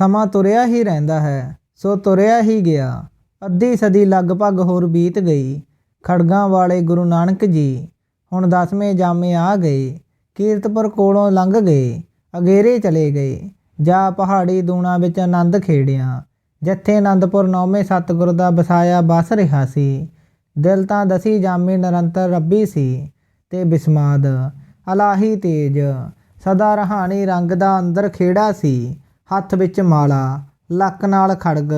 ਸਮਾਂ ਤੁਰਿਆ ਹੀ ਰਹਿੰਦਾ ਹੈ, ਸੋ ਤੁਰਿਆ ਹੀ ਗਿਆ। ਅੱਧੀ ਸਦੀ ਲਗਭਗ ਹੋਰ ਬੀਤ ਗਈ। ਖੜਗਾਂ ਵਾਲੇ ਗੁਰੂ ਨਾਨਕ ਜੀ ਹੁਣ ਦਸਵੇਂ ਜਾਮੇ ਆ ਗਏ। ਕੀਰਤਪੁਰ ਕੋਲੋਂ ਲੰਘ ਗਏ, ਅਗੇਰੇ ਚਲੇ ਗਏ। ਜਾ ਪਹਾੜੀ ਦੂਣਾ ਵਿੱਚ ਆਨੰਦ ਖੇੜਿਆ ਜਿੱਥੇ ਆਨੰਦਪੁਰ ਨੌਵੇਂ ਸਤਿਗੁਰ ਦਾ ਵਸਾਇਆ ਬਸ ਰਿਹਾ ਸੀ, ਦਿਲ ਤਾਂ ਦਸੀ ਜਾਮੇ ਨਿਰੰਤਰ ਰੱਬੀ ਸੀ ਤੇ ਬਿਸਮਾਦ, ਅਲਾਹੀ ਤੇਜ, ਸਦਾ ਰਹਾਣੀ ਰੰਗ ਦਾ ਅੰਦਰ ਖੇੜਾ ਸੀ। ਹੱਥ ਵਿੱਚ ਮਾਲਾ, ਲੱਕ ਨਾਲ ਖੜਗ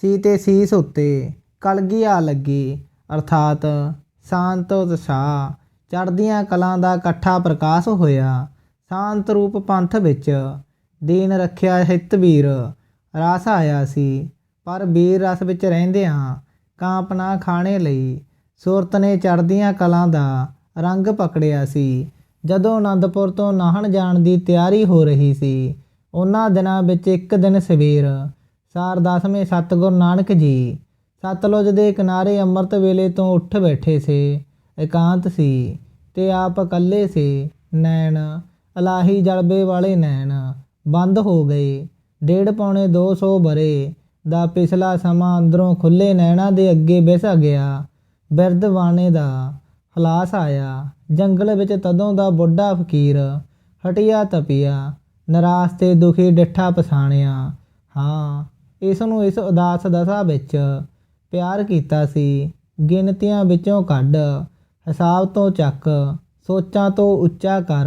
ਸੀ ਤੇ ਸੀਸ ਉੱਤੇ ਕਲਗੀ ਆ ਲੱਗੀ। ਅਰਥਾਤ ਸ਼ਾਂਤ ਉਤਸ਼ਾਹ, ਚੜ੍ਹਦੀਆਂ ਕਲਾਂ ਦਾ ਇਕੱਠਾ ਪ੍ਰਕਾਸ਼ ਹੋਇਆ। ਸ਼ਾਂਤ ਰੂਪ ਪੰਥ ਵਿੱਚ ਦੀਨ ਰੱਖਿਆ ਹਿੱਤ ਵੀਰ, ਰਸ ਆਇਆ ਸੀ। ਪਰ ਵੀਰ ਰਸ ਵਿੱਚ ਰਹਿੰਦਿਆਂ ਕਾਂਪਨਾ ਖਾਣੇ ਲਈ ਸੁਰਤ ਨੇ ਚੜ੍ਹਦੀਆਂ ਕਲਾਂ ਦਾ ਰੰਗ ਪਕੜਿਆ ਸੀ। ਜਦੋਂ ਅਨੰਦਪੁਰ ਤੋਂ ਨਾਹਣ ਜਾਣ ਦੀ ਤਿਆਰੀ ਹੋ ਰਹੀ ਸੀ ਉਹਨਾਂ ਦਿਨਾਂ ਵਿੱਚ ਇੱਕ ਦਿਨ ਸਵੇਰ। ਸਾਰ ਦਸਵੇਂ ਸਤਿਗੁਰ ਨਾਨਕ ਜੀ ਸਤਲੁਜ ਦੇ ਕਿਨਾਰੇ ਅੰਮ੍ਰਿਤ ਵੇਲੇ ਤੋਂ ਉੱਠ ਬੈਠੇ ਸੀ, ਇਕਾਂਤ ਸੀ ਤੇ ਆਪ ਇਕੱਲੇ ਸੀ। ਨੈਣ ਅਲਾਹੀ ਜਲਬੇ ਵਾਲੇ ਨੈਣ ਬੰਦ ਹੋ ਗਏ। ਡੇਢ ਪੌਣੇ 200 ਬਰੇ ਦਾ ਪਿਛਲਾ ਸਮਾਂ ਅੰਦਰੋਂ ਖੁੱਲੇ ਨੈਣਾ ਦੇ ਅੱਗੇ ਵਿਸ ਗਿਆ। ਬਿਰਧ ਬਾਣੇ ਦਾ ਹਲਾਸ ਆਇਆ। ਜੰਗਲ ਵਿੱਚ ਤਦੋਂ ਦਾ ਬੁੱਢਾ ਫਕੀਰ, ਹਟਿਆ ਤਪਿਆ। ਨਿਰਾਸ਼ ਤੇ ਦੁਖੀ ਡਿੱਠਾ ਪਛਾਣਿਆ ਹਾਂ, ਇਸ ਨੂੰ ਇਸ ਉਦਾਸ ਦਸ਼ਾ ਵਿੱਚ ਪਿਆਰ ਕੀਤਾ ਸੀ। ਗਿਣਤੀਆਂ ਵਿੱਚੋਂ ਕੱਢ, ਹਿਸਾਬ ਤੋਂ ਚੱਕ, ਸੋਚਾਂ ਤੋਂ ਉੱਚਾ ਕਰ,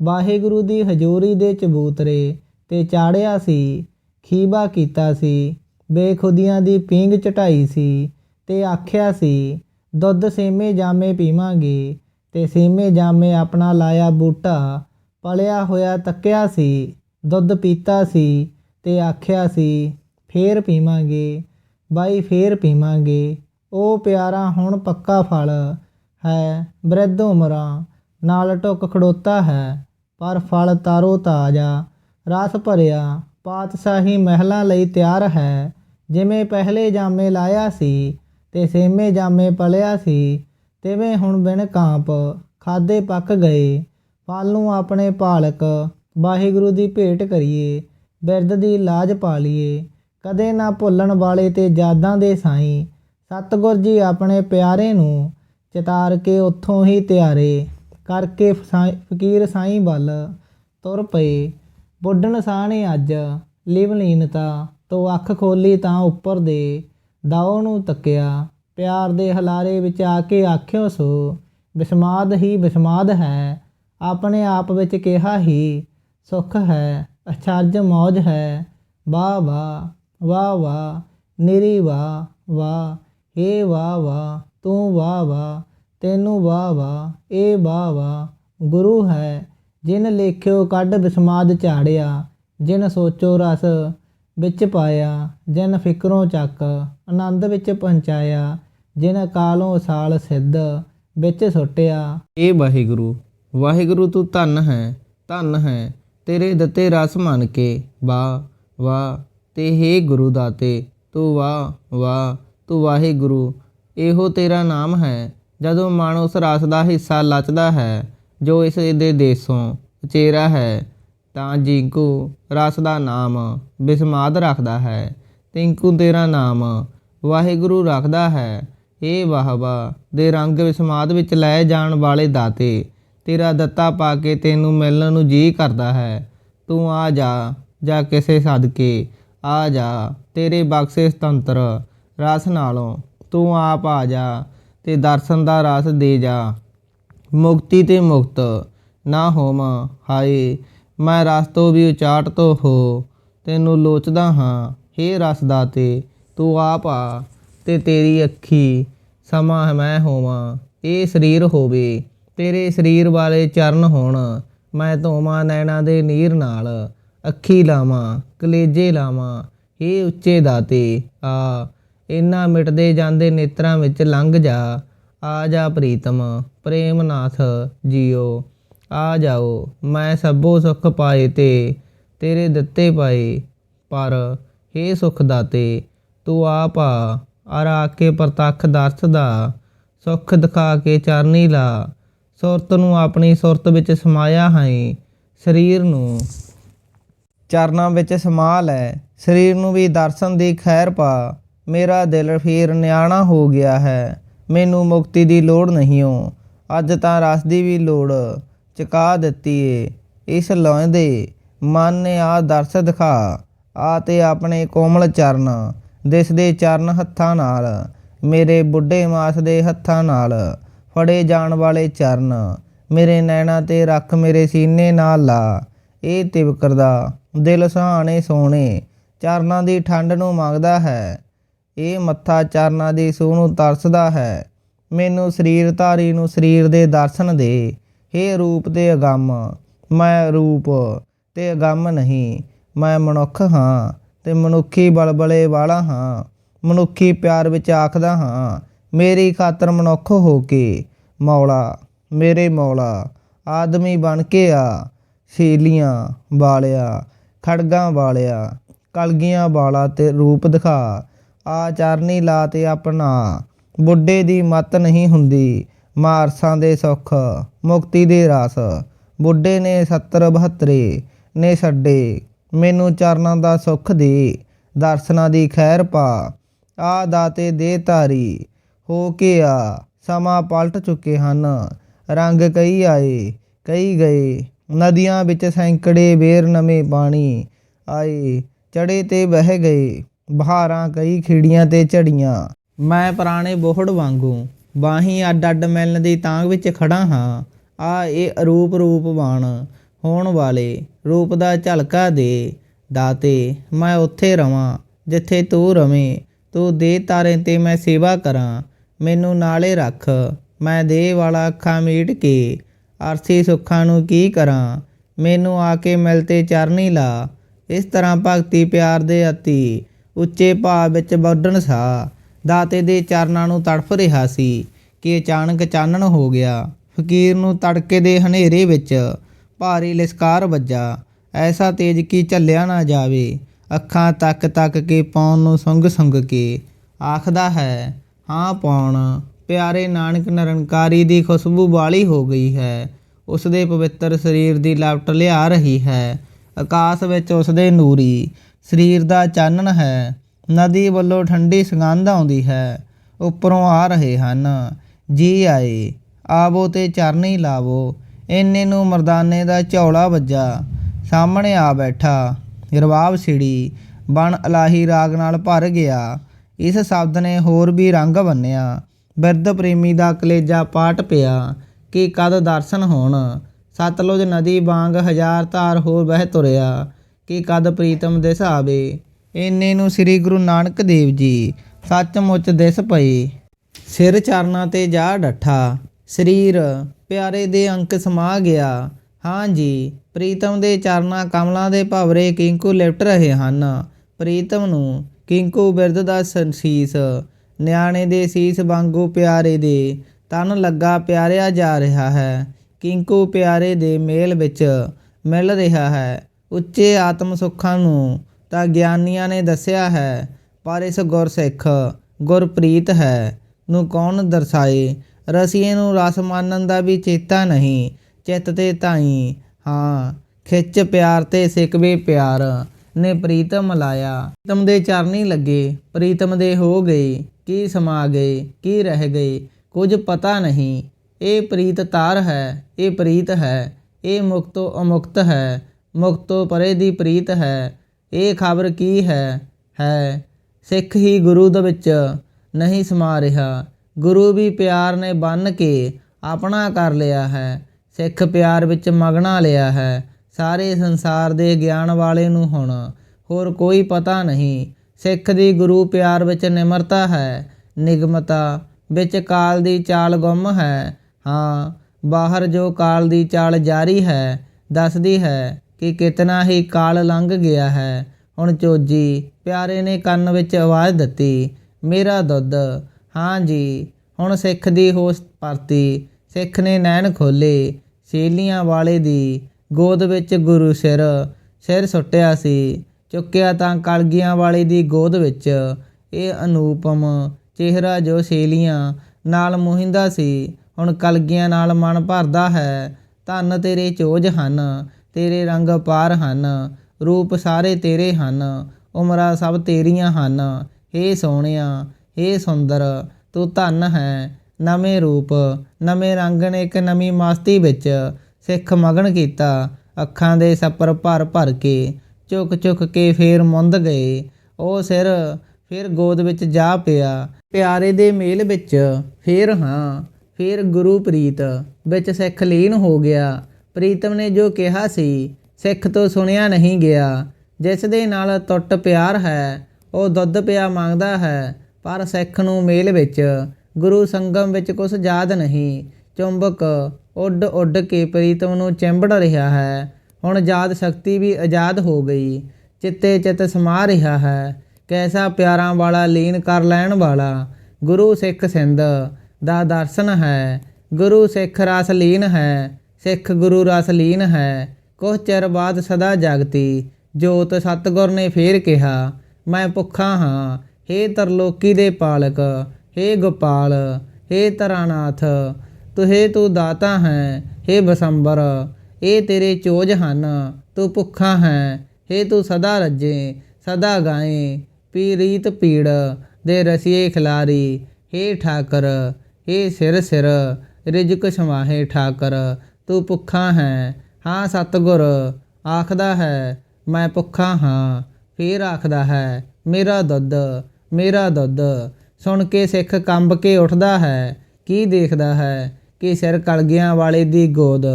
ਵਾਹਿਗੁਰੂ ਦੀ ਹਜ਼ੂਰੀ ਦੇ ਚਬੂਤਰੇ ਤੇ ਚਾੜਿਆ ਸੀ, ਖੀਬਾ ਕੀਤਾ ਸੀ, ਬੇਖੁਦੀਆਂ ਦੀ ਪੀਂਗ ਚਟਾਈ ਸੀ ਤੇ ਆਖਿਆ ਸੀ, ਦੁੱਧ ਸੇਮੇ ਜਾਮੇ ਪੀਵਾਂਗੇ ਤੇ ਸੇਮੇ ਜਾਮੇ ਆਪਣਾ ਲਾਇਆ ਬੂਟਾ ਪਲਿਆ ਹੋਇਆ ਤੱਕਿਆ ਸੀ, ਦੁੱਧ ਪੀਤਾ ਸੀ ਤੇ ਆਖਿਆ ਸੀ, ਫੇਰ ਪੀਵਾਂਗੇ, ਬਾਈ ਫੇਰ ਪੀਵਾਂਗੇ, ਉਹ ਪਿਆਰਾ ਹੁਣ ਪੱਕਾ ਫਲ ਹੈ ਬ੍ਰਿਧ ਉਮਰਾਂ ਨਾਲ ਟੁੱਕ ਖੜੋਤਾ ਹੈ, ਪਰ ਫਲ ਤਾਰੋ ਤਾਜ਼ਾ, ਰਸ ਭਰਿਆ, ਪਾਤਸ਼ਾਹੀ ਮਹਿਲਾਂ ਲਈ ਤਿਆਰ ਹੈ, ਜਿਵੇਂ ਪਹਿਲੇ ਜਾਮੇ ਲਾਇਆ ਸੀ ਤੇ ਸੇਮੇ ਜਾਮੇ ਪਲਿਆ ਸੀ, ਤਿਵੇਂ ਹੁਣ ਬਿਨ ਕਾਂਪ ਖਾਦੇ ਪੱਕ ਗਏ ਫਲ ਨੂੰ ਆਪਣੇ ਪਾਲਕ ਵਾਹਿਗੁਰੂ ਦੀ ਭੇਟ ਕਰੀਏ, ਬਿਰਧ ਦੀ ਲਾਜ ਪਾਲੀਏ ਕਦੇ ਨਾ ਭੁੱਲਣ ਵਾਲੇ ਤੇ ਯਾਦਾਂ ਦੇ ਸਾਈਂ, ਸਤਿਗੁਰ ਜੀ ਆਪਣੇ ਪਿਆਰੇ ਨੂੰ ਚਿਤਾਰ ਕੇ ਉੱਥੋਂ ਹੀ ਤਿਆਰੇ, ਕਰਕੇ ਫਕੀਰ ਸਾਈਂ ਵੱਲ ਤੁਰ ਪਏ। ਬੁੱਢਣ ਸਾਹ ਨੇ ਅੱਜ ਲਿਵਲੀਨਤਾ ਤੋਂ ਅੱਖ ਖੋਲੀ ਤਾਂ ਉੱਪਰ ਦੇ ਦਾਉ ਨੂੰ ਤੱਕਿਆ। ਪਿਆਰ ਦੇ ਹਲਾਰੇ ਵਿੱਚ ਆ ਕੇ ਆਖਿਓ ਸੋ, ਬਿਸਮਾਦ ਹੀ ਬਿਸਮਾਦ ਹੈ ਆਪਣੇ ਆਪ ਵਿੱਚ ਕਿਹਾ ਹੀ ਸੁਖ ਹੈ ਅਚਰਜ ਮੌਜ ਹੈ। ਵਾਹ ਵਾਹ ਵਾਹ ਵਾਹ, ਨਿਰੀ ਵਾਹ ਵਾਹ ਏ ਵਾਹ ਵਾਹ, ਤੂੰ ਵਾਹ ਵਾਹ, ਤੈਨੂੰ ਵਾਹ ਵਾਹ, ਏ ਵਾਹ ਵਾਹ, ਗੁਰੂ ਹੈ। ਜਿਨ ਲੇਖਿਓ ਕੱਢ ਬਿਸਮਾਦ ਝਾੜਿਆ, ਜਿਨ ਸੋਚੋ ਰਸ ਵਿੱਚ ਪਾਇਆ, ਜਿਨ ਫਿਕਰੋਂ ਚੱਕ ਆਨੰਦ ਵਿੱਚ ਪਹੁੰਚਾਇਆ, ਜਿਨ ਕਾਲੋਂ ਸਾਲ ਸਿੱਧ ਵਿੱਚ ਸੁੱਟਿਆ। ਏ ਵਾਹਿਗੁਰੂ ਵਾਹਿਗੁਰੂ ਤੂੰ ਧੰਨ ਹੈ ਧੰਨ ਹੈ, ਤੇਰੇ ਦਿੱਤੇ ਰਸ ਮੰਨ ਕੇ ਵਾਹ ਵਾਹ, ਤੇ ਹੇ ਗੁਰੂ ਦਾਤੇ ਤੂੰ ਵਾਹ ਵਾਹ, ਤੂੰ ਵਾਹਿਗੁਰੂ, ਇਹੋ ਤੇਰਾ ਨਾਮ ਹੈ, ਜਦੋਂ ਮਨ ਉਸ ਰਸ ਦਾ ਹਿੱਸਾ ਲਚਦਾ ਹੈ, ਜੋ ਇਸ ਦੇ ਦੇਸੋਂ ਉਚੇਰਾ ਹੈ, ਤਾਂ ਜਿੰਕੂ ਰਸ ਦਾ ਨਾਮ ਬਿਸਮਾਦ ਰੱਖਦਾ ਹੈ, ਤਿੰਕੂ ਤੇਰਾ ਨਾਮ ਵਾਹਿਗੁਰੂ ਰੱਖਦਾ ਹੈ ਏ ਵਾਹਵਾ, ਦੇ ਰੰਗ ਵਿਸਮਾਦ ਵਿੱਚ ਲੈ ਜਾਣ ਵਾਲੇ ਦਾਤੇ ਤੇਰਾ ਦਿੱਤਾ ਪਾ ਕੇ ਤੈਨੂੰ ਮਿਲਣ ਨੂੰ ਜੀ ਕਰਦਾ ਹੈ। ਤੂੰ ਆ ਜਾ, ਜਾਂ ਕਿਸੇ ਸਦਕੇ, ਆ ਜਾ, ਤੇਰੇ ਬਖਸ਼ੇ ਸੁਤੰਤਰ ਰਸ ਨਾਲੋਂ। ਤੂੰ ਆਪ ਆ ਜਾ ਤੇ ਦਰਸ਼ਨ ਦਾ ਰਸ ਦੇ ਜਾ। ਮੁਕਤੀ ਤੇ ਮੁਕਤ ਨਾ ਹੋਮ ਹਾਏ, ਮੈਂ ਰਸ ਤੋਂ ਵੀ ਉਚਾਟ ਤੋਂ ਹੋ, ਤੈਨੂੰ ਲੋਚਦਾ ਹਾਂ, ਹੇ ਰਸ ਦਾਤੇ, ਤੂੰ ਆਪ ਆ ਤੇ ਤੇਰੀ ਅੱਖੀ ਸਮਾਂ ਮੈਂ ਹੋਵਾਂ, ਇਹ ਸਰੀਰ ਹੋਵੇ। ਤੇਰੇ ਸਰੀਰ ਵਾਲੇ ਚਰਨ ਹੋਣ, ਮੈਂ ਧੋਵਾਂ ਨੈਣਾ ਦੇ ਨੀਰ ਨਾਲ, ਅੱਖੀ ਲਾਵਾਂ, ਕਲੇਜੇ ਲਾਵਾਂ, ਹੇ ਉੱਚੇ ਦਾਤੇ, ਆ, ਇਨਾ ਮਿਟਦੇ ਜਾਂਦੇ ਨੇਤਰਾਂ ਵਿੱਚ ਲੰਘ ਜਾ, ਆ ਜਾ ਪ੍ਰੀਤਮ, ਪ੍ਰੇਮਨਾਥ, ਜੀਓ, ਆ ਜਾਓ, ਮੈਂ ਸਭੋ ਸੁਖ ਪਾਏ ਤੇ, ਤੇਰੇ ਦਿੱਤੇ ਪਾਏ, ਪਰ, ਹੇ ਸੁਖ ਦਾਤੇ, ਤੂੰ ਆਪ ਆ, ਅਰ ਆ ਕੇ ਪ੍ਰਤੱਖ ਦਰਸ ਦਾ, ਸੁਖ ਦਿਖਾ ਕੇ ਚਰਨੀ ਲਾ ਸੁਰਤ ਨੂੰ ਆਪਣੀ ਸੁਰਤ ਵਿੱਚ ਸਮਾਇਆ ਹੈ, ਸਰੀਰ ਨੂੰ। ਚਰਨਾਂ ਵਿੱਚ ਸਮਾ ਲੈ ਸਰੀਰ ਨੂੰ ਵੀ ਦਰਸ਼ਨ ਦੀ ਖੈਰ ਪਾ। ਮੇਰਾ ਦਿਲ ਫੇਰ ਨਿਆਣਾ ਹੋ ਗਿਆ ਹੈ, ਮੈਨੂੰ ਮੁਕਤੀ ਦੀ ਲੋੜ ਨਹੀਂ ਹੋ ਅੱਜ ਤਾਂ ਰਸ ਦੀ ਵੀ ਲੋੜ ਚੁਕਾ ਦਿੱਤੀ ਏ ਇਸ ਲੋਂਦੇ ਮਨ ਨੇ ਆ ਦਰਸ ਦਿਖਾ, ਆ ਤੇ ਆਪਣੇ ਕੋਮਲ ਚਰਨ, ਦਿਸਦੇ ਚਰਨ ਹੱਥਾਂ ਨਾਲ, ਮੇਰੇ ਬੁੱਢੇ ਮਾਸ ਦੇ ਹੱਥਾਂ ਨਾਲ। ਫੜੇ ਜਾਣ ਵਾਲੇ ਚਰਨ, ਮੇਰੇ ਨੈਣਾ ਤੇ ਰੱਖ ਮੇਰੇ ਸੀਨੇ ਨਾਲ ਲਾ। ਇਹ ਤਿਵਕਰਦਾ ਦਿਲ ਸਹਾਣੇ ਸੋਹਣੇ, ਚਰਨਾਂ ਦੀ ਠੰਡ ਨੂੰ ਮੰਗਦਾ ਹੈ। ਇਹ ਮੱਥਾ ਚਰਨਾਂ ਦੀ ਸੂਹ ਨੂੰ ਤਰਸਦਾ ਹੈ। ਮੈਨੂੰ ਸਰੀਰ ਧਾਰੀ ਨੂੰ ਸਰੀਰ ਦੇ ਦਰਸ਼ਨ ਦੇ। ਹੇ ਰੂਪ ਤੇ ਅਗੰਮ, ਮੈਂ ਰੂਪ ਤੇ ਅਗੰਮ ਨਹੀਂ। ਮੈਂ ਮਨੁੱਖ ਹਾਂ ਤੇ ਮਨੁੱਖੀ ਬਲਬਲੇ ਵਾਲਾ ਹਾਂ। ਮਨੁੱਖੀ ਪਿਆਰ ਵਿੱਚ ਆਖਦਾ ਹਾਂ ਮੇਰੀ ਖਾਤਰ ਮਨੁੱਖ ਹੋ ਕੇ ਮੌਲਾ, ਮੇਰੇ ਮੌਲਾ, ਆਦਮੀ ਬਣ ਕੇ ਆ। ਸ਼ੀਲੀਆਂ ਵਾਲਿਆ, ਖੜਗਾਂ ਵਾਲਿਆ, ਕਲਗੀਆਂ ਵਾਲਾ ਤੇ ਰੂਪ ਦਿਖਾ। ਆ ਚਰਨੀ ਲਾ ਤੇ ਆਪਣਾ, ਬੁੱਢੇ ਦੀ ਮਤ ਨਹੀਂ ਹੁੰਦੀ, ਮਾਰਸਾਂ ਦੇ ਸੁੱਖ, ਮੁਕਤੀ ਦੇ ਰਸ। ਬੁੱਢੇ ਨੇ 70 72 ਨੇ ਛੱਡੇ, ਮੈਨੂੰ ਚਰਨਾਂ ਦਾ ਸੁੱਖ ਦੇ, ਦਰਸ਼ਨਾਂ ਦੀ ਖੈਰ ਪਾ। ਆ ਦਾਤੇ ਦੇ ਧਾਰੀ ਹੋ ਕੇ ਆ। ਸਮਾਂ ਪਲਟ ਚੁੱਕੇ ਹਨ। ਰੰਗ ਕਈ ਆਏ, ਕਈ ਗਏ। ਨਦੀਆਂ ਵਿੱਚ ਸੈਂਕੜੇ ਬੇਰ ਨਵੇਂ ਪਾਣੀ ਆਏ, ਚੜੇ ਤੇ ਵਹਿ ਗਏ। ਬਹਾਰਾਂ ਕਈ ਖਿੜੀਆਂ ਤੇ ਝੜੀਆਂ। ਮੈਂ ਪੁਰਾਣੇ ਬੋਹੜ ਵਾਂਗੂ ਬਾਹੀਂ ਅੱਡ ਅੱਡ ਮਿਲਣ ਦੀ ਤਾਂਗ ਵਿੱਚ ਖੜਾ ਹਾਂ। ਆ ਇਹ ਅਰੂਪ ਰੂਪਵਾਨ ਹੋਣ ਵਾਲੇ ਰੂਪ ਦਾ ਝਲਕਾ ਦੇ। ਦਾਤੇ, ਮੈਂ ਉੱਥੇ ਰਵਾਂ, ਜਿੱਥੇ ਤੂੰ ਰਵੇਂ। ਤੂੰ ਦੇ ਤਾਰੇ ਤੇ ਮੈਂ ਸੇਵਾ ਕਰਾਂ। ਮੈਨੂੰ ਨਾਲੇ ਰੱਖ। ਮੈਂ ਦੇਹ ਵਾਲਾ ਅੱਖਾਂ ਮੀਟ ਕੇ ਅਰਥੀ ਸੁੱਖਾਂ ਨੂੰ ਕੀ ਕਰਾਂ? ਮੈਨੂੰ ਆ ਕੇ ਮਿਲ ਤੇ ਚਰਨੀ ਲਾ। ਇਸ ਤਰ੍ਹਾਂ ਭਗਤੀ ਪਿਆਰ ਦੇ ਅਤੀ ਉੱਚੇ ਭਾਵ ਵਿੱਚ ਵੱਢਣ ਸਾ। ਦਾਤੇ ਦੇ ਚਰਨਾਂ ਨੂੰ ਤੜਫ ਰਿਹਾ ਸੀ ਕਿ ਅਚਾਨਕ ਚਾਨਣ ਹੋ ਗਿਆ। ਫਕੀਰ ਨੂੰ ਤੜਕੇ ਦੇ ਹਨੇਰੇ ਵਿੱਚ ਭਾਰੀ ਲਿਸਕਾਰ ਵੱਜਾ। ਐਸਾ ਤੇਜ ਕੀ ਝੱਲਿਆ ਨਾ ਜਾਵੇ। ਅੱਖਾਂ ਤੱਕ ਤੱਕ ਕੇ ਪੌਣ ਨੂੰ ਸੁੰਘ ਸੁੰਘ ਕੇ। ਆਖਦਾ ਹੈ ਹਾਂ ਪਾਉਣ ਪਿਆਰੇ ਨਾਨਕ ਨਿਰੰਕਾਰੀ ਦੀ ਖੁਸ਼ਬੂ ਵਾਲੀ ਹੋ ਗਈ ਹੈ। ਉਸ ਦੇ ਪਵਿੱਤਰ ਸਰੀਰ ਦੀ ਲਪਟ ਲਿਆ ਰਹੀ ਹੈ। ਆਕਾਸ਼ ਵਿੱਚ ਉਸ ਦੇ ਨੂਰੀ। ਸਰੀਰ ਦਾ ਚਾਨਣ ਹੈ। ਨਦੀ ਵੱਲੋਂ ਠੰਡੀ ਸੁਗੰਧ ਆਉਂਦੀ ਹੈ। ਉੱਪਰੋਂ ਆ ਰਹੇ ਹਨ। ਜੀ ਆਏ। ਆਵੋ ਤੇ ਚਰਨੀ ਲਾਵੋ। ਇੰਨੇ ਨੂੰ ਮਰਦਾਨੇ ਦਾ ਝੌਲਾ ਵੱਜਾ। ਸਾਹਮਣੇ ਆ ਬੈਠਾ। ਰਵਾਬ ਛਿੜੀ ਬਣ ਅਲਾਹੀ ਰਾਗ ਨਾਲ ਭਰ ਗਿਆ। ਇਸ ਸ਼ਬਦ ਨੇ ਹੋਰ ਵੀ ਰੰਗ ਬੰਨਿਆ। ਬਿਰਧ ਪ੍ਰੇਮੀ ਦਾ ਕਲੇਜਾ ਪਾਟ ਪਿਆ। ਕਿ ਕਦ ਦਰਸ਼ਨ ਹੋਣ? ਸਤਲੁਜ ਨਦੀ ਵਾਂਗ ਹਜ਼ਾਰ ਧਾਰ ਹੋਰ ਵਹਿ ਤੁਰਿਆ। ਕਿ ਕਦ ਪ੍ਰੀਤਮ ਦਿਸ ਆਵੇ? ਇੰਨੇ ਨੂੰ ਸ੍ਰੀ ਗੁਰੂ ਨਾਨਕ ਦੇਵ ਜੀ ਸੱਚਮੁੱਚ ਦਿਸ ਪਏ ਸਿਰ ਚਰਨਾਂ ਤੇ ਜਾ ਡੱਠਾ। ਸਰੀਰ ਪਿਆਰੇ ਦੇ ਅੰਕ ਸਮਾ ਗਿਆ। ਹਾਂ ਜੀ, ਪ੍ਰੀਤਮ ਦੇ ਚਰਨਾਂ ਕਮਲਾਂ ਦੇ ਭਵਰੇ ਕਿੰਕੂ ਲਿਪਟ ਰਹੇ ਹਨ। ਪ੍ਰੀਤਮ ਨੂੰ ਕਿੰਕੂ ਬਿਰਧ ਦਾ ਸੰਸੀਸ ਨਿਆਣੇ ਦੇ ਸੀਸ ਵਾਂਗੂ ਪਿਆਰੇ ਦੇ, ਤਨ ਲੱਗਾ ਪਿਆਰਿਆ ਜਾ ਰਿਹਾ ਹੈ। ਕਿੰਕੂ ਪਿਆਰੇ ਦੇ ਮੇਲ ਵਿੱਚ ਮਿਲ ਰਿਹਾ ਹੈ। ਉੱਚੇ ਆਤਮ ਸੁੱਖਾਂ ਨੂੰ ਤਾਂ ਗਿਆਨੀਆਂ ਨੇ ਦੱਸਿਆ ਹੈ, ਪਰ ਇਸ ਗੁਰਸਿੱਖ ਗੁਰਪ੍ਰੀਤ ਹੈ। ਨੂੰ ਕੌਣ ਦਰਸਾਏ? ਰਸੀਏ ਨੂੰ ਰਸ ਮਾਨਣ ਦਾ ਵੀ ਚੇਤਾ ਨਹੀਂ। ਚਿੱਤ ਤੇ ਤਾਈ, ਹਾਂ, ਖਿੱਚ ਪਿਆਰ ਤੇ ਸਿਕਵੇ ਪਿਆਰ। ਨੇ ਪ੍ਰੀਤਮ ਲਾਇਆ ਪ੍ਰੀਤਮ ਦੇ ਚਰਨੀ ਲੱਗੇ। ਪ੍ਰੀਤਮ ਦੇ ਹੋ ਗਏ। ਕੀ ਸਮਾ ਗਏ? ਕੀ ਰਹਿ ਗਏ? ਕੁਝ ਪਤਾ ਨਹੀਂ। ਇਹ ਪ੍ਰੀਤ ਤਾਰ ਹੈ। ਇਹ ਪ੍ਰੀਤ ਹੈ। ਇਹ ਮੁਕਤੋ ਅਮੁਕਤ ਹੈ। ਮੁਕਤੋ ਪਰੇ ਦੀ ਪ੍ਰੀਤ ਹੈ। ਇਹ ਖਬਰ ਕੀ ਹੈ? ਹੈ। ਸਿੱਖ ਹੀ ਗੁਰੂ ਦੇ ਵਿੱਚ ਨਹੀਂ ਸਮਾ ਰਿਹਾ। ਗੁਰੂ ਵੀ ਪਿਆਰ ਨੇ ਬੰਨ ਕੇ ਆਪਣਾ ਕਰ ਲਿਆ ਹੈ। ਸਿੱਖ ਪਿਆਰ ਵਿੱਚ ਮਗਣਾ ਲਿਆ ਹੈ। ਸਾਰੇ ਸੰਸਾਰ ਦੇ ਗਿਆਨ ਵਾਲੇ ਨੂੰ ਹੁਣ। ਹੋਰ ਕੋਈ ਪਤਾ ਨਹੀਂ। ਸਿੱਖ ਦੀ ਗੁਰੂ ਪਿਆਰ ਵਿੱਚ ਨਿਮਰਤਾ ਹੈ। ਨਿਗਮਤਾ ਵਿੱਚ ਕਾਲ ਦੀ ਚਾਲ ਗੁੰਮ ਹੈ। ਹਾਂ, ਬਾਹਰ ਜੋ ਕਾਲ ਦੀ ਚਾਲ ਜਾਰੀ ਹੈ, ਦੱਸਦੀ ਹੈ ਕਿ ਕਿਤਨਾ ਹੀ ਕਾਲ ਲੰਘ ਗਿਆ ਹੈ। ਹੁਣ ਚੋਜੀ, ਪਿਆਰੇ ਨੇ ਕੰਨ ਵਿੱਚ ਆਵਾਜ਼ ਦਿੱਤੀ, ਮੇਰਾ ਦੁੱਧ। ਹਾਂ ਜੀ, ਹੁਣ ਸਿੱਖ ਦੀ ਹੋਸ਼ ਪਰਤੀ। ਸਿੱਖ ਨੇ ਨੈਣ ਖੋਲੇ ਸ਼ੇਲੀਆਂ ਵਾਲੇ ਦੀ ਗੋਦ ਵਿੱਚ ਗੁਰੂ ਸਿਰ ਸਿਰ ਸੁੱਟਿਆ ਸੀ। ਚੁੱਕਿਆ ਤਾਂ ਕਲਗੀਆਂ ਵਾਲੇ ਦੀ ਗੋਦ ਵਿੱਚ। ਇਹ ਅਨੂਪਮ ਚਿਹਰਾ ਜੋ ਸ਼ੇਲੀਆਂ ਨਾਲ ਮੋਹਿੰਦਾ ਸੀ। ਹੁਣ ਕਲਗੀਆਂ ਨਾਲ ਮਨ ਭਰਦਾ ਹੈ। ਧੰਨ ਤੇਰੇ ਚੋਜ ਹਨ, ਤੇਰੇ ਰੰਗ ਪਾਰ ਹਨ, ਰੂਪ ਸਾਰੇ ਤੇਰੇ ਹਨ, ਉਮਰਾਂ ਸਭ ਤੇਰੀਆਂ ਹਨ। ਹੇ ਸੋਹਣਿਆ, ਹੇ ਸੁੰਦਰ, ਤੂੰ ਧਨ ਹੈ ਨਵੇਂ ਰੂਪ, ਨਵੇਂ ਰੰਗ ਨੇ ਇੱਕ ਨਵੀਂ ਮਸਤੀ ਵਿੱਚ। ਸਿੱਖ ਮਗਨ ਕੀਤਾ। ਅੱਖਾਂ ਦੇ ਸੱਪਰ ਭਰ ਭਰ ਕੇ ਝੁਕ ਝੁਕ ਕੇ ਫੇਰ ਮੁੰਦ ਗਏ। ਉਹ ਸਿਰ ਫਿਰ ਗੋਦ ਵਿੱਚ ਜਾ ਪਿਆ। ਪਿਆਰੇ ਦੇ ਮੇਲ ਵਿੱਚ ਫੇਰ ਹਾਂ, ਫੇਰ ਗੁਰੂ ਪ੍ਰੀਤ ਵਿੱਚ ਸਿੱਖ ਲੀਨ ਹੋ ਗਿਆ। ਪ੍ਰੀਤਮ ਨੇ ਜੋ ਕਿਹਾ ਸੀ, ਸਿੱਖ ਤੋਂ ਸੁਣਿਆ ਨਹੀਂ ਗਿਆ। ਜਿਸ ਦੇ ਨਾਲ ਟੁੱਟ ਪਿਆਰ ਹੈ, ਉਹ ਦੁੱਧ ਪਿਆ ਮੰਗਦਾ ਹੈ। ਪਰ ਸਿੱਖ ਨੂੰ ਮੇਲ ਵਿੱਚ ਗੁਰੂ ਸੰਗਮ ਵਿੱਚ ਕੁਛ ਯਾਦ ਨਹੀਂ। ਚੁੰਬਕ ਉੱਡ ਉੱਡ ਕੇ ਪ੍ਰੀਤਮ ਨੂੰ ਚਿੰਬੜ ਰਿਹਾ ਹੈ। ਹੁਣ ਯਾਦ ਸ਼ਕਤੀ ਵੀ ਆਜ਼ਾਦ ਹੋ ਗਈ। ਚਿੱਤੇ ਚਿੱਤ ਸਮਾ ਰਿਹਾ ਹੈ। ਕੈਸਾ ਪਿਆਰਾਂ ਵਾਲਾ, ਲੀਨ ਕਰ ਲੈਣ ਵਾਲਾ। ਗੁਰੂ ਸਿੱਖ ਸਿੰਧ ਦਾ ਦਰਸ਼ਨ ਹੈ। ਗੁਰੂ ਸਿੱਖ ਰਸ ਲੀਨ ਹੈ। ਸਿੱਖ ਗੁਰੂ ਰਸ ਲੀਨ ਹੈ। ਕੁਛ ਚਿਰ ਬਾਅਦ ਸਦਾ ਜਾਗਤੀ। ਜੋਤ ਸਤਗੁਰ ਨੇ ਫੇਰ ਕਿਹਾ, ਮੈਂ ਭੁੱਖਾ ਹਾਂ। ਹੇ ਤਰਲੋਕੀ ਦੇ ਪਾਲਕ, ਹੇ ਗੋਪਾਲ, ਹੇ ਤਰਾਨਾਥ ਤੁਹੇ ਤੂੰ ਦਾਤਾ ਹੈ, ਹੇ ਬਸੰਬਰ, ਇਹ ਤੇਰੇ ਚੋਜ ਹਨ, ਤੂੰ ਭੁੱਖਾ ਹੈ, ਹੇ ਤੂੰ ਸਦਾ ਰੱਜੇ, ਸਦਾ ਗਾਏ ਪੀ ਰੀਤ ਪੀੜ ਦੇ ਰਸੀਏ ਖਿਲਾਰੀ, ਹੇ ਠਾਕਰ, ਹੇ ਸਿਰ ਸਿਰ, ਰਿਜਕ ਸਮਾਹੇ ਠਾਕਰ, ਤੂੰ ਭੁੱਖਾ ਹੈ, ਹਾਂ ਸਤਗੁਰ, ਆਖਦਾ ਹੈ, ਮੈਂ ਭੁੱਖਾ ਹਾਂ, ਫੇਰ ਆਖਦਾ ਹੈ, ਮੇਰਾ ਦੁੱਧ ਮੇਰਾ ਦੁੱਧ, ਸੁਣ ਕੇ ਸਿੱਖ ਕੰਬ ਕੇ ਉੱਠਦਾ ਹੈ, ਕੀ ਦੇਖਦਾ ਹੈ ਕਿ ਸਿਰ ਕਲਗਿਆਂ ਵਾਲੇ ਦੀ ਗੋਦ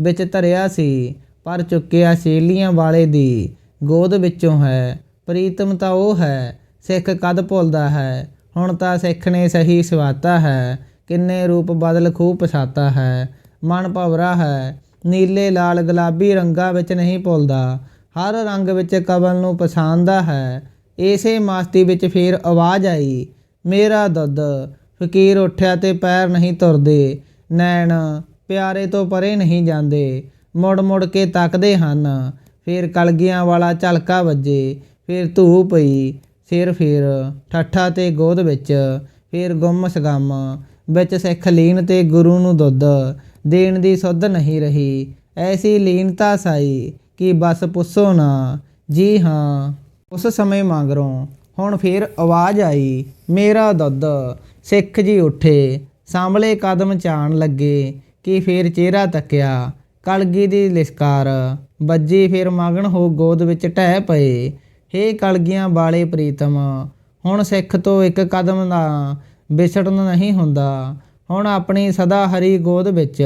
ਵਿੱਚ ਧਰਿਆ ਸੀ, ਪਰ ਚੁੱਕਿਆ ਸ਼ੇਲੀਆਂ ਵਾਲੇ ਦੀ ਗੋਦ ਵਿੱਚੋਂ ਹੈ। ਪ੍ਰੀਤਮ ਤਾਂ ਉਹ ਹੈ, ਸਿੱਖ ਕਦ ਭੁੱਲਦਾ ਹੈ? ਹੁਣ ਤਾਂ ਸਿੱਖ ਨੇ ਸਹੀ ਸਵਾਤਾ ਹੈ, ਕਿੰਨੇ ਰੂਪ ਬਦਲ ਖੂਬ ਪਛਾਤਾ ਹੈ। ਮਨ ਭਵਰਾ ਹੈ, ਨੀਲੇ ਲਾਲ ਗੁਲਾਬੀ ਰੰਗਾਂ ਵਿੱਚ ਨਹੀਂ ਭੁੱਲਦਾ। ਹਰ ਰੰਗ ਵਿੱਚ ਕਬਲ ਨੂੰ ਪਛਾਣਦਾ ਹੈ। ਇਸੇ ਮਾਸਤੀ ਵਿੱਚ ਫੇਰ ਆਵਾਜ਼ ਆਈ, ਮੇਰਾ ਦੁੱਧ, ਫਕੀਰ ਉੱਠਿਆ ਤੇ ਪੈਰ ਨਹੀਂ ਤੁਰਦੇ। ਨੈਣ ਪਿਆਰੇ ਤੋਂ ਪਰੇ ਨਹੀਂ ਜਾਂਦੇ। ਮੁੜ ਮੁੜ ਕੇ ਤੱਕਦੇ ਹਨ। ਫੇਰ ਕਲਗੀਆਂ ਵਾਲਾ ਝਲਕਾ ਵੱਜੇ। ਫੇਰ ਧੂ ਪਈ। ਸਿਰ ਫੇਰ ਠੱਠਾ ਤੇ ਗੋਦ ਵਿੱਚ। ਫੇਰ ਗੁੰਮ ਸਗਮ। ਵਿੱਚ ਸਿੱਖ ਲੀਨ ਤੇ ਗੁਰੂ ਨੂੰ ਦੁੱਧ। ਦੇਣ ਦੀ ਸੁੱਧ ਨਹੀਂ ਰਹੀ। ਐਸੀ ਲੀਨਤਾ ਸਾਈ ਕਿ ਬਸ ਪੁੱਛੋ ਨਾ। ਜੀ ਹਾਂ, ਉਸ ਸਮੇਂ ਮਗਰੋਂ ਹੁਣ ਫੇਰ ਆਵਾਜ਼ ਆਈ, ਮੇਰਾ ਦੁੱਧ ਸਿੱਖ ਜੀ ਉੱਠੇ। ਸਾਂਭਲੇ ਕਦਮ ਚਾਣ ਲੱਗੇ, ਕਿ ਫੇਰ ਚਿਹਰਾ ਤੱਕਿਆ, ਕਲਗੀ ਦੀ ਲਿਸਕਾਰ। ਵੱਜੀ ਫੇਰ ਮਗਨ ਹੋ ਗੋਦ ਵਿੱਚ ਟਹਿ ਪਏ। ਹੇ ਕਲਗੀਆਂ ਵਾਲੇ ਪ੍ਰੀਤਮ, ਹੁਣ ਸਿੱਖ ਤੋਂ ਇੱਕ ਕਦਮ ਦਾ ਵਿਛੜਨ ਨਹੀਂ ਹੁੰਦਾ। ਹੁਣ ਆਪਣੀ ਸਦਾ ਹਰੀ ਗੋਦ ਵਿੱਚ,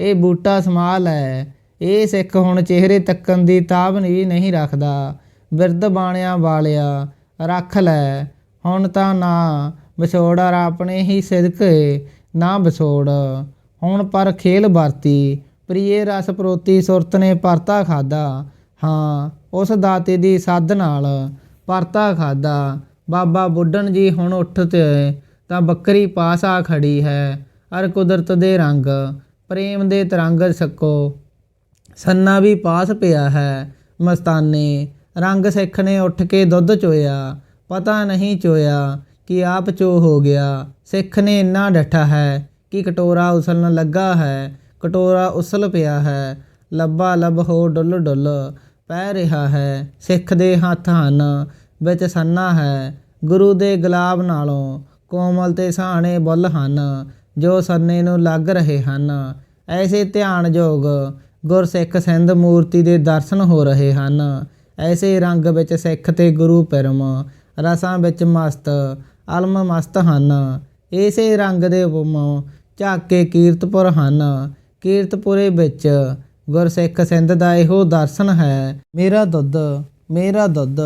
ਇਹ ਬੂਟਾ ਸਮਾ ਲੈ ਇਹ ਸਿੱਖ ਹੁਣ ਚਿਹਰੇ ਤੱਕਣ ਦੀ ਤਾਬ ਵੀ ਨਹੀਂ ਰੱਖਦਾ। ਬਿਰਧ ਬਾਣਿਆਂ ਵਾਲਿਆ, ਰੱਖ ਲੈ, ਹੁਣ ਤਾਂ ਨਾ ਵਿਛੋੜ ਵਿਛੋੜਾ ਆਪਣੇ ਹੀ ਸਿਦਕੇ ਨਾ ਵਿਛੋੜ। ਹੁਣ ਪਰ ਖੇਲ ਵਰਤੀ, ਪ੍ਰੀਏ ਰਸ ਪ੍ਰੋਤੀ ਸੁਰਤ ਨੇ ਪਰਤਾ ਖਾਦਾ ਹਾਂ, ਉਸ ਦਾਤੇ ਦੀ ਸੱਦ ਨਾਲ ਪਰਤਾ ਖਾਦਾ ਬਾਬਾ ਬੁੱਢਣ ਜੀ ਹੁਣ ਉੱਠ ਤੇ ਤਾਂ ਬੱਕਰੀ ਪਾਸ ਆ ਖੜੀ ਹੈ। ਅਰ ਕੁਦਰਤ ਦੇ ਰੰਗ, ਪ੍ਰੇਮ ਦੇ ਤਰੰਗ ਸਕੋ ਸੰਨਾ ਵੀ ਪਾਸ ਪਿਆ ਹੈ ਮਸਤਾਨੇ। ਰੰਗ ਸਿੱਖ ਨੇ ਉੱਠ ਕੇ ਦੁੱਧ ਚੋਇਆ, ਪਤਾ ਨਹੀਂ ਚੋਇਆ। ਕਿ ਆਪ ਚੋ ਹੋ ਗਿਆ। ਸਿੱਖ ਨੇ ਇੰਨਾ ਡੱਠਾ ਹੈ ਕਿ ਕਟੋਰਾ ਉਸਲਣ ਲੱਗਾ ਹੈ। ਕਟੋਰਾ ਉਸਲ ਪਿਆ ਹੈ। ਲੱਭਾ ਲੱਭ ਹੋ ਡੁੱਲ ਡੁੱਲ ਪੈ ਰਿਹਾ ਹੈ। ਸਿੱਖ ਦੇ ਹੱਥ ਹਨ, ਵਿੱਚ ਸੰਨਾ ਹੈ। ਗੁਰੂ ਦੇ ਗੁਲਾਬ ਨਾਲੋਂ ਕੋਮਲ ਤੇ ਸਹਾਣੇ ਬੁੱਲ ਹਨ, ਜੋ ਸੰਨੇ ਨੂੰ ਲੱਗ ਰਹੇ ਹਨ। ਐਸੇ ਧਿਆਨਯੋਗ ਗੁਰਸਿੱਖ ਸਿੰਧ ਮੂਰਤੀ ਦੇ ਦਰਸ਼ਨ ਹੋ ਰਹੇ ਹਨ। ਐਸੇ ਰੰਗ ਵਿੱਚ ਸਿੱਖ ਤੇ ਗੁਰੂ ਪਰਮ, ਰਸਾਂ ਵਿੱਚ ਮਸਤ ਅਲਮ ਮਸਤ ਹਨ। ਇਸੇ ਰੰਗ ਦੇ ਉਪਮ ਝਾਕ ਕੇ ਕੀਰਤਪੁਰ ਹਨ। ਕੀਰਤਪੁਰੇ ਵਿੱਚ ਗੁਰਸਿੱਖ ਸਿੰਧ ਦਾ ਇਹੋ ਦਰਸ਼ਨ ਹੈ। ਮੇਰਾ ਦੁੱਧ ਮੇਰਾ ਦੁੱਧ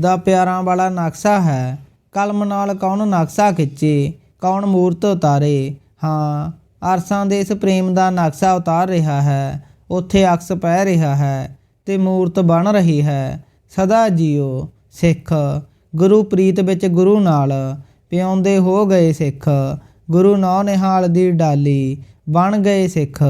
ਦਾ ਪਿਆਰਾਂ ਵਾਲਾ ਨਕਸ਼ਾ ਹੈ। ਕਲਮ ਨਾਲ ਕੌਣ ਨਕਸ਼ਾ ਖਿੱਚੇ? ਕੌਣ ਮੂਰਤ ਉਤਾਰੇ? ਹਾਂ, ਅਰਸਾਂ ਦੇ ਇਸ ਪ੍ਰੇਮ ਦਾ ਨਕਸ਼ਾ ਉਤਾਰ ਰਿਹਾ ਹੈ। ਉੱਥੇ ਅਕਸ ਪੈ ਰਿਹਾ ਹੈ ਤੇ ਮੂਰਤ ਬਣ ਰਹੀ ਹੈ। ਸਦਾ ਜੀਓ ਸਿੱਖ ਗੁਰੂ ਪ੍ਰੀਤ ਵਿੱਚ ਗੁਰੂ ਨਾਲ ਪਿਆਉਂਦੇ ਹੋ ਗਏ ਸਿੱਖ। ਗੁਰੂ ਨੌ ਨਿਹਾਲ ਦੀ ਡਾਲੀ ਬਣ ਗਏ ਸਿੱਖ।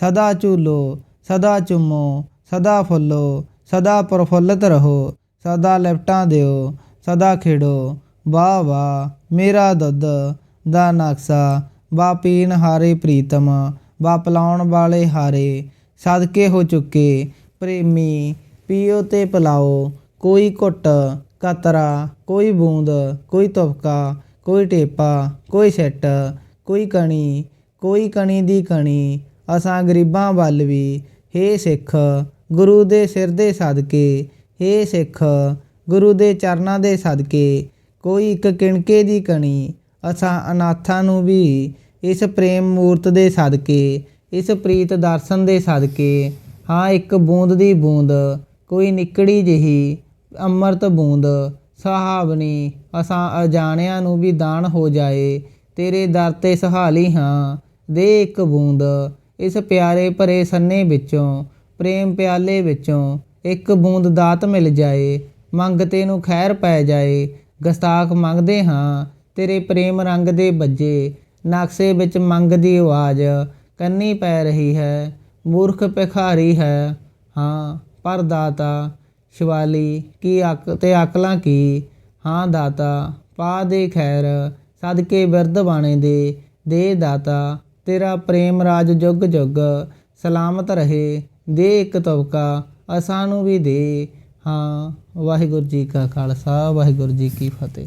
ਸਦਾ ਝੂਲੋ, ਸਦਾ ਚੁੰਮੋ, ਸਦਾ ਫੁੱਲੋ, ਸਦਾ ਪ੍ਰਫੁੱਲਤ ਰਹੋ, ਸਦਾ ਲਿਪਟਾਂ ਦਿਓ, ਸਦਾ ਖੇਡੋ। ਵਾਹ ਵਾਹ, ਮੇਰਾ ਦੁੱਧ ਦਾ ਨਕਸ਼ਾ, ਵਾ ਪੀਣ ਹਾਰੇ ਪ੍ਰੀਤਮ, ਵਾ ਪਲਾਉਣ ਵਾਲੇ ਹਾਰੇ, ਸਦਕੇ ਹੋ ਚੁੱਕੇ ਪ੍ਰੇਮੀ, ਪੀਓ ਤੇ ਪਿਲਾਓ, ਕੋਈ ਘੁੱਟ ਕਤਰਾ, ਕੋਈ ਬੂੰਦ, ਕੋਈ ਤੁਪਕਾ ਕੋਈ ਟੇਪਾ, ਕੋਈ ਛਿੱਟ ਕੋਈ ਕਣੀ ਕੋਈ ਕਣੀ ਦੀ ਕਣੀ, ਅਸਾਂ ਗਰੀਬਾਂ ਵੱਲ ਵੀ, ਹੇ ਸਿੱਖ, ਗੁਰੂ ਦੇ ਸਿਰ ਦੇ ਸਦਕੇ, ਹੇ ਸਿੱਖ, ਗੁਰੂ ਦੇ ਚਰਨਾਂ ਦੇ ਸਦਕੇ, ਕੋਈ ਇੱਕ ਕਿਣਕੇ ਦੀ ਕਣੀ, ਅਸਾਂ ਅਨਾਥਾਂ ਨੂੰ ਵੀ, ਇਸ ਪ੍ਰੇਮ ਮੂਰਤ ਦੇ ਸਦਕੇ, ਇਸ ਪ੍ਰੀਤ ਦਰਸ਼ਨ ਦੇ ਸਦਕੇ, ਹਾਂ ਇੱਕ ਬੂੰਦ ਦੀ ਬੂੰਦ, ਕੋਈ ਨਿਕੜੀ ਜਿਹੀ ਅੰਮ੍ਰਿਤ ਬੂੰਦ ਸਹਾਵਨੀ ਅਸਾਂ ਅਜਾਣਿਆਂ ਨੂੰ ਵੀ ਦਾਨ ਹੋ ਜਾਏ, ਤੇਰੇ ਦਰ ਤੇ ਸਹਾਲੀ ਹਾਂ, ਦੇ ਇੱਕ ਬੂੰਦ, ਇਸ ਪਿਆਰੇ ਭਰੇ ਸੰਨੇ ਵਿੱਚੋਂ, ਪ੍ਰੇਮ ਪਿਆਲੇ ਵਿੱਚੋਂ, ਇੱਕ ਬੂੰਦ ਦਾਤ ਮਿਲ ਜਾਏ ਮੰਗਤੇ ਨੂੰ ਖੈਰ ਪੈ ਜਾਏ, ਗਸਤਾਖ ਮੰਗਦੇ ਹਾਂ, ਤੇਰੇ ਪ੍ਰੇਮ ਰੰਗ ਦੇ ਬੱਜੇ, ਨਕਸ਼ੇ ਵਿੱਚ ਮੰਗ ਦੀ ਆਵਾਜ਼, ਕੰਨੀ ਪੈ ਰਹੀ ਹੈ, ਮੂਰਖ ਭਿਖਾਰੀ ਹੈ, ਹਾਂ ਪਰ ਦਾਤਾ ਸ਼ਿਵਾਲੀ, ਕੀ ਅਕ, ਤੇ ਅਕਲਾਂ ਕੀ? ਹਾਂ ਦਾਤਾ, ਪਾ ਦੇ ਖੈਰ, ਸਦਕੇ ਬਿਰਧ ਬਾਣੇ ਦੇ। ਦੇ ਦਾਤਾ, ਤੇਰਾ ਪ੍ਰੇਮ ਰਾਜ ਜੁਗ ਜੁਗ, ਸਲਾਮਤ ਰਹੇ। ਦੇ ਇੱਕ ਤਵਕਾ ਅਸਾਂ ਨੂੰ ਵੀ ਦੇ। ਹਾਂ, ਵਾਹਿਗੁਰੂ ਜੀ ਕਾ ਖਾਲਸਾ, ਵਾਹਿਗੁਰੂ ਜੀ ਕੀ ਫਤਿਹ।